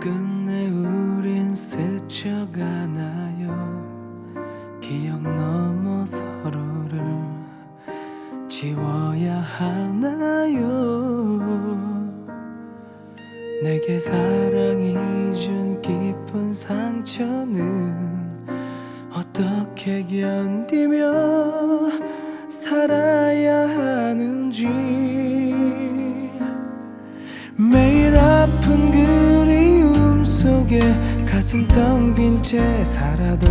끝내 우린 스쳐가나요? 기억 넘어 서로를 지워야 하나요? 내게 사랑이 준 깊은 상처는 어떻게 견디며 살아야 하는지 매일 아픈 속에 가슴 텅 빈 채 살아도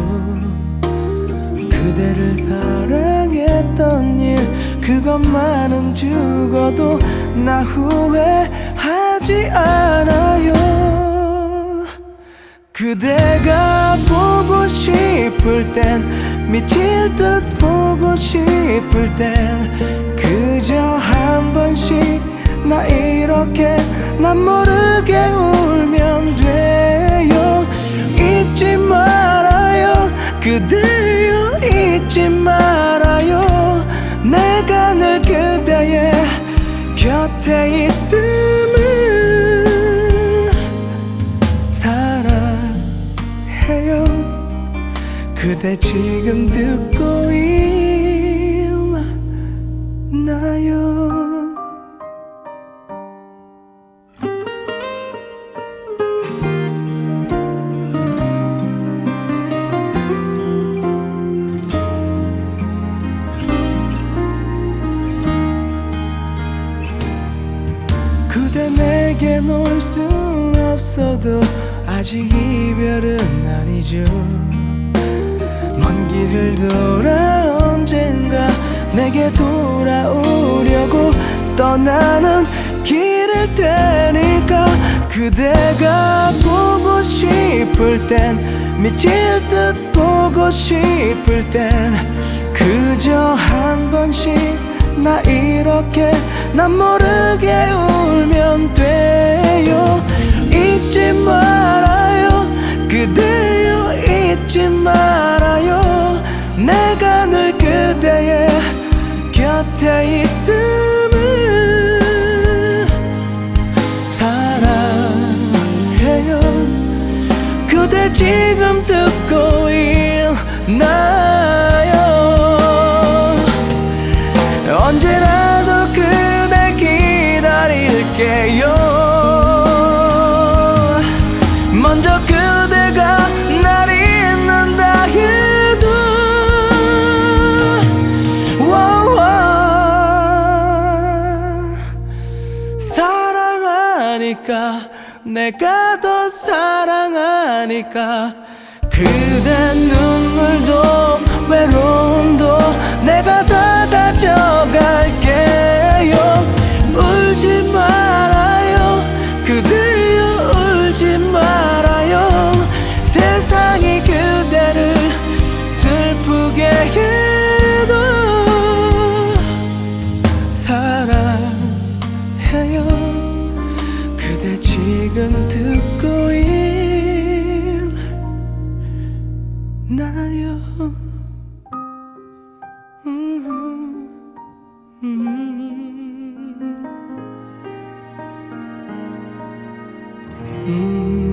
그대를 사랑했던 일 그것만은 죽어도 나 후회하지 않아요. 그대가 보고 싶을 땐 미칠 듯 보고 싶을 땐 그저 한 번씩 나 이렇게 난모 그대여 잊지 말아요. 내가 늘 그대의 곁에 있음을 사랑해요. 그대 지금 듣고 있나요 그대 내게 놓을 순 없어도 아직 이별은 아니죠. 먼 길을 돌아 언젠가 내게 돌아오려고 떠나는 길일 테니까 그대가 보고 싶을 땐 미칠 듯 보고 싶을 땐 그저 한 번씩 나 이렇게 난 모르게 울면 돼요. 잊지 말아요. 그대여 잊지 말아요. 내가 늘 그대의 곁에 있음을 사랑해요. 그대 지금 듣고 있나 먼저 그대가 날 잊는다 해도 사랑하니까 내가 더 사랑하니까 그대 눈물도 외로움도 내가 다 가져 해요. 그대 지금 듣고 있나요? 음, 음, 음.